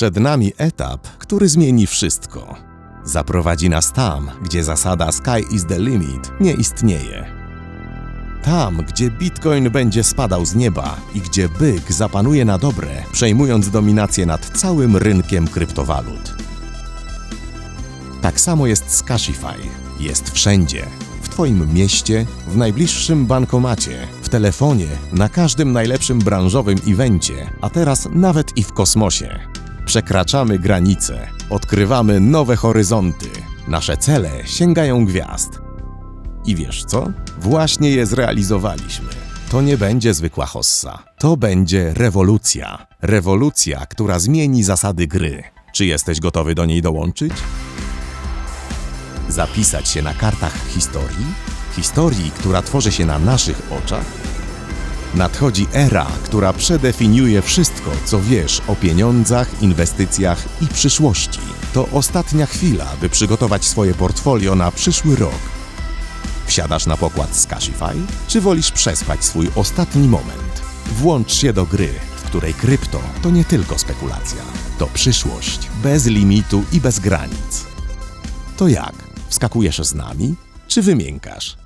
Przed nami etap, który zmieni wszystko. Zaprowadzi nas tam, gdzie zasada Sky is the limit nie istnieje. Tam, gdzie bitcoin będzie spadał z nieba i gdzie byk zapanuje na dobre, przejmując dominację nad całym rynkiem kryptowalut. Tak samo jest z Cashify. Jest wszędzie. W Twoim mieście, w najbliższym bankomacie, w telefonie, na każdym najlepszym branżowym evencie, a teraz nawet i w kosmosie. Przekraczamy granice, odkrywamy nowe horyzonty. Nasze cele sięgają gwiazd. I wiesz co? Właśnie je zrealizowaliśmy. To nie będzie zwykła hossa. To będzie rewolucja. Rewolucja, która zmieni zasady gry. Czy jesteś gotowy do niej dołączyć? Zapisać się na kartach historii? Historii, która tworzy się na naszych oczach? Nadchodzi era, która przedefiniuje wszystko, co wiesz o pieniądzach, inwestycjach i przyszłości. To ostatnia chwila, by przygotować swoje portfolio na przyszły rok. Wsiadasz na pokład z Cashify, czy wolisz przespać swój ostatni moment? Włącz się do gry, w której krypto to nie tylko spekulacja. To przyszłość, bez limitu i bez granic. To jak? Wskakujesz z nami, czy wymiękasz?